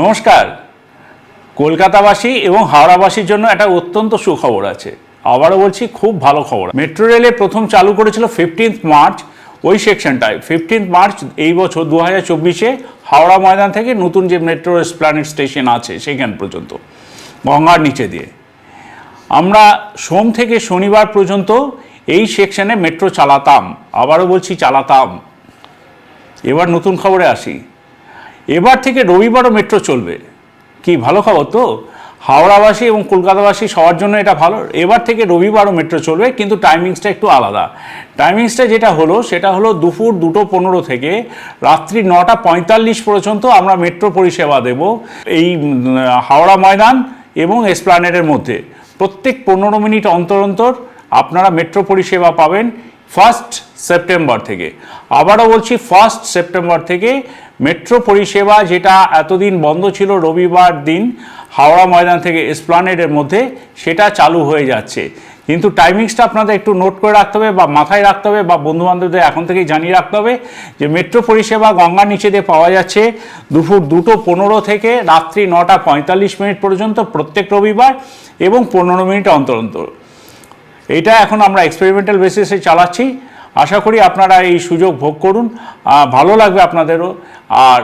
নমস্কার। কলকাতাবাসী এবং হাওড়াবাসীর জন্য একটা অত্যন্ত সুখবর আছে। আবারও বলছি, খুব ভালো খবর। মেট্রো রেলে প্রথম চালু করেছিল ফিফটিন্থ মার্চ ওই সেকশনটায়। ফিফটিন্থ মার্চ এই বছর দু হাজার চব্বিশে হাওড়া ময়দান থেকে নতুন যে মেট্রো প্ল্যানেট স্টেশন আছে সেখান পর্যন্ত, গঙ্গার নিচে দিয়ে। আমরা সোম থেকে শনিবার পর্যন্ত এই সেকশনে মেট্রো চালাতাম। আবারও বলছি, চালাতাম। এবার নতুন খবরে আসি। এবার থেকে রবিবারও মেট্রো চলবে। কি ভালো খবর তো? হাওড়াবাসী এবং কলকাতাবাসী সবার জন্য এটা ভালো। এবার থেকে রবিবারও মেট্রো চলবে, কিন্তু টাইমিংসটা একটু আলাদা। টাইমিংসটা যেটা হলো, সেটা হলো দুপুর দুটো পনেরো থেকে রাত্রি নটা পঁয়তাল্লিশ পর্যন্ত আমরা মেট্রো পরিষেবা দেব এই হাওড়া ময়দান এবং এসপ্লানেডের মধ্যে। প্রত্যেক পনেরো মিনিট অন্তর অন্তর আপনারা মেট্রো পরিষেবা পাবেন। ফার্স্ট সেপ্টেম্বর থেকে। আবারও বলছি ফার্স্ট সেপ্টেম্বর থেকে মেট্রো পরিষেবা যেটা এতদিন বন্ধ ছিল রবিবার দিন হাওড়া ময়দান থেকে এসপ্লানেডের মধ্যে, সেটা চালু হয়ে যাচ্ছে। কিন্তু টাইমিংসটা আপনাদের একটু নোট করে রাখতে হবে বা মাথায় রাখতে হবে বা বন্ধুবান্ধবদের এখন থেকেই জানিয়ে রাখতে হবে যে মেট্রো পরিষেবা গঙ্গার নিচে দিয়ে পাওয়া যাচ্ছে দুপুর দুটো পনেরো থেকে রাত্রি নটা পঁয়তাল্লিশ মিনিট পর্যন্ত প্রত্যেক রবিবার এবং পনেরো মিনিট অন্তর অন্তর। এটা এখন আমরা এক্সপেরিমেন্টাল বেসিসে চালাচ্ছি। আশা করি আপনারা এই সুযোগ ভোগ করুন। ভালো লাগবে আপনাদেরও। আর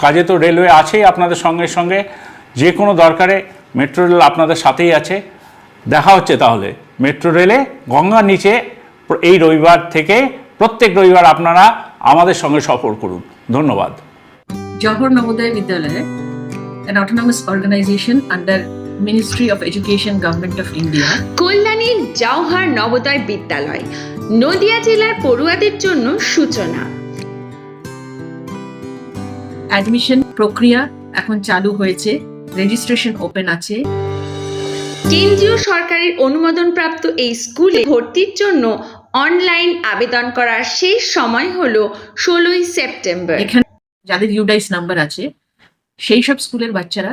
কাজে তো রেলওয়ে আছেই আপনাদের সঙ্গে সঙ্গে। যে কোনো দরকারে মেট্রো রেল আপনাদের সাথেই আছে। দেখা হচ্ছে তাহলে। মেট্রো রেলে গঙ্গার নিচে এই রবিবার থেকে প্রত্যেক রবিবার আপনারা আমাদের সঙ্গে সফর করুন। ধন্যবাদ। Johor Navodaya Vidyalaya, an autonomous organization Ministry of education government of India Kalyani Jawahar Navodaya Vidyalaya Nadia জেলার পড়ুয়াদের জন্য সূচনা। অ্যাডমিশন প্রক্রিয়া এখন চালু হয়েছে রেজিস্ট্রেশন ওপেন আছে। কেন্দ্রীয় সরকারের অনুমোদনপ্রাপ্ত এই স্কুলে ভর্তির জন্য অনলাইন আবেদন করার শেষ সময় হলো ষোলোই সেপ্টেম্বর। এখানে যাদের ইউডাইস নাম্বার আছে সেই সব স্কুলের বাচ্চারা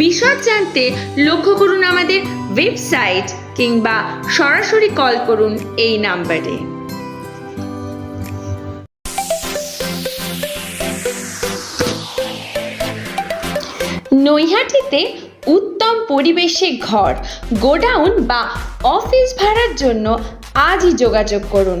বিশদ জানতে লক্ষ্য করুন আমাদের ওয়েবসাইট কিংবা সরাসরি কল করুন এই নাম্বারে। নৈহাটিতে উত্তম পরিবেশে ঘর, গোডাউন বা অফিস ভাড়ার জন্য আজই যোগাযোগ করুন।